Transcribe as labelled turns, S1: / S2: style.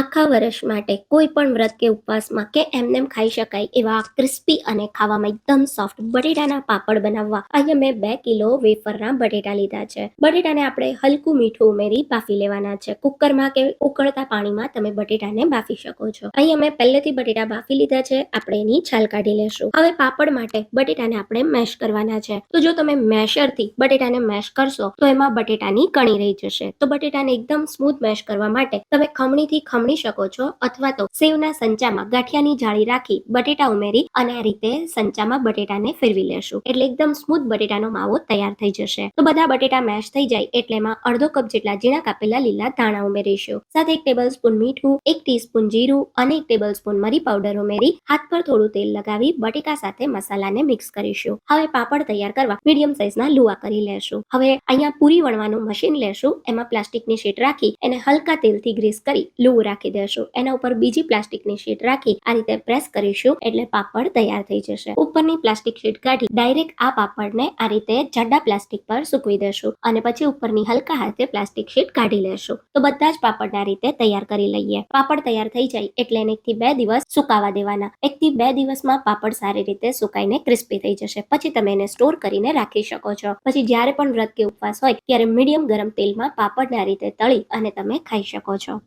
S1: આખા વર્ષ માટે કોઈ પણ વ્રત કે ઉપવાસમાં કે એમનેમ ખાઈ શકાય એવા ક્રિસ્પી અને ખાવામાં એકદમ સોફ્ટ બટેટાના પાપડ બનાવવા. અહીંયા મેં બે કિલો વેફરના બટેટા લીધા છે. બટેટાને આપણે હલકું મીઠું ઉમેરી બાફી લેવાના છે. કુકરમાં કે ઉકળતા પાણીમાં તમે બટેટાને બાફી શકો છો. અહીંયા મેં પહેલેથી બટેટા બાફી લીધા છે. આપણે એની છાલ કાઢી લેશું. હવે પાપડ માટે બટેટાને આપણે મેશ કરવાના છે. તો જો તમે મેશરથી બટેટાને મેશ કરશો તો એમાં બટેટાની કણી રહી જશે. તો બટેટાને એકદમ સ્મૂથ મેશ કરવા માટે તમે ખમણીથી ખમણી શકો છો અથવા તો સેવના સંચામાં ગાંઠિયાની જાળી રાખી બટેટા ઉમેરી અને આ રીતે સંચામાં બટેટાને ફેરવી લેશું. એટલે એકદમ સ્મૂથ બટેટાનો માવો તૈયાર થઈ જશે. તો બધા બટેટા મેશ થઈ જાય એટલે એમાં અડધો કપ જેટલા ઝીણા કાપેલા લીલા ધાણા ઉમેરીશું. સાથે એક ટેબલ સ્પૂન મીઠું, એક ટીસ્પૂન જીરું અને એક ટેબલ સ્પૂન મરી પાવડર ઉમેરી હાથ પર થોડું તેલ લગાવી બટેકા સાથે મસાલાને મિક્સ કરીશું. હવે પાપડ તૈયાર કરવા મીડિયમ સાઇઝના લુવા કરી લેશું. હવે અહીંયા પૂરી વણવાનું મશીન લેશું. એમાં પ્લાસ્ટિકની શીટ રાખી એને હલકા તેલથી ગ્રીસ કરી લુવું રાખી દેશું. એના ઉપર બીજી પ્લાસ્ટિકની શીટ રાખી આ રીતે પ્રેસ કરીશું એટલે પાપડ તૈયાર થઈ જશે. ઉપરની પ્લાસ્ટિક શીટ કાઢી ડાયરેક્ટ આ પાપડને આ રીતે જાડા પ્લાસ્ટિક પર સૂકવી દેશું અને પછી ઉપરની હલકા હાથે પ્લાસ્ટિક શીટ કાઢી લેશું. તો બધા જ પાપડ આ રીતે તૈયાર કરી લઈએ. પાપડ તૈયાર થઈ જાય એટલે એને એકથી બે દિવસ સુકાવા દેવાના. એકથી બે દિવસમાં પાપડ સારી રીતે સુકાઈને ક્રિસ્પી થઈ જશે. પછી તમે એને સ્ટોર કરીને રાખી શકો છો. પછી જ્યારે પણ વ્રત કે ઉપવાસ હોય ત્યારે મીડિયમ ગરમ તેલમાં પાપડને આ રીતે તળી અને તમે ખાઈ શકો છો.